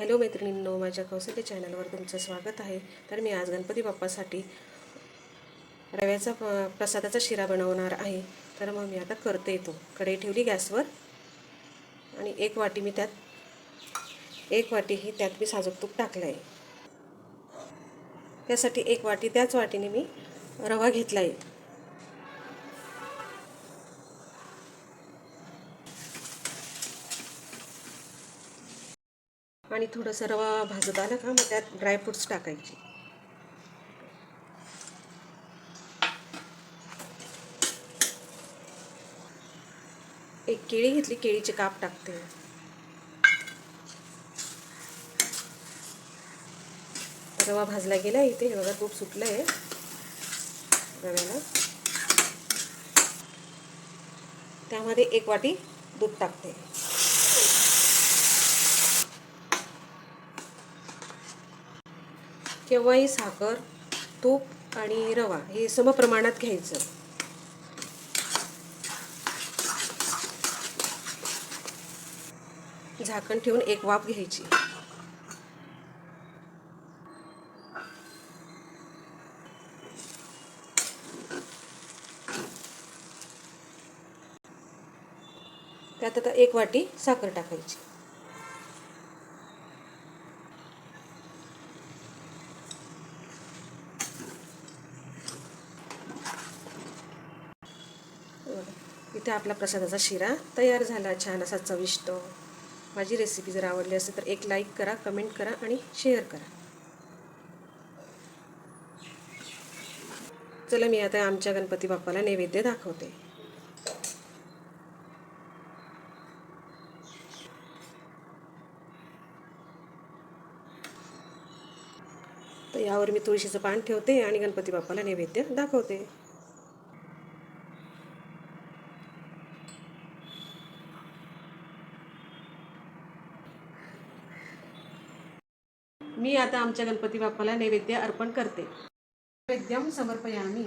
Hello मैत्रिणींनो माझ्या कौशल्य चॅनलवर तुमचं स्वागत आहे. तर मी आज गणपती बाप्पासाठी रव्याचा प- प्रसादाचा शिरा बनवणार आहे. तर मग मी आता करते तो. कढई ठेवली गॅसवर. आणि एक वाटी मी त्यात एक वाटी ही त्यात मी साजूक तूप टाकलं आहे त्यासाठी एक वाटी त्याच वाटीने मी रवा घेतला आहे आणि थोडंसं रवा भाजत आलं का मग त्यात ड्रायफ्रुट्स टाकायचे. एक केळी घेतली केळीचे काप टाकते. रवा भाजला गेला इथे हे बघा खूप सुटलं आहे रव्याला. त्यामध्ये एक वाटी दूध टाकते. केव्हाही साखर तूप आणि रवा हे समप्रमाणात घ्यायचं. झाकण ठेवून एक वाफ घ्यायची. त्यात आता एक वाटी साखर टाकायची बघा, इथे आपला प्रसादाचा शिरा तयार झाला. छान असा चविष्ट. माझी रेसिपी जर आवडली असेल तर एक लाईक करा कमेंट करा आणि शेअर करा. चला मी आता आमच्या गणपती बाप्पाला नैवेद्य दाखवते. तर यावर मी तुळशीचं पान ठेवते आणि गणपती बाप्पाला नैवेद्य दाखवते. मी आता आमच्या गणपती बाप्पाला नैवेद्य अर्पण करते. नैवेद्यम समर्पयामी.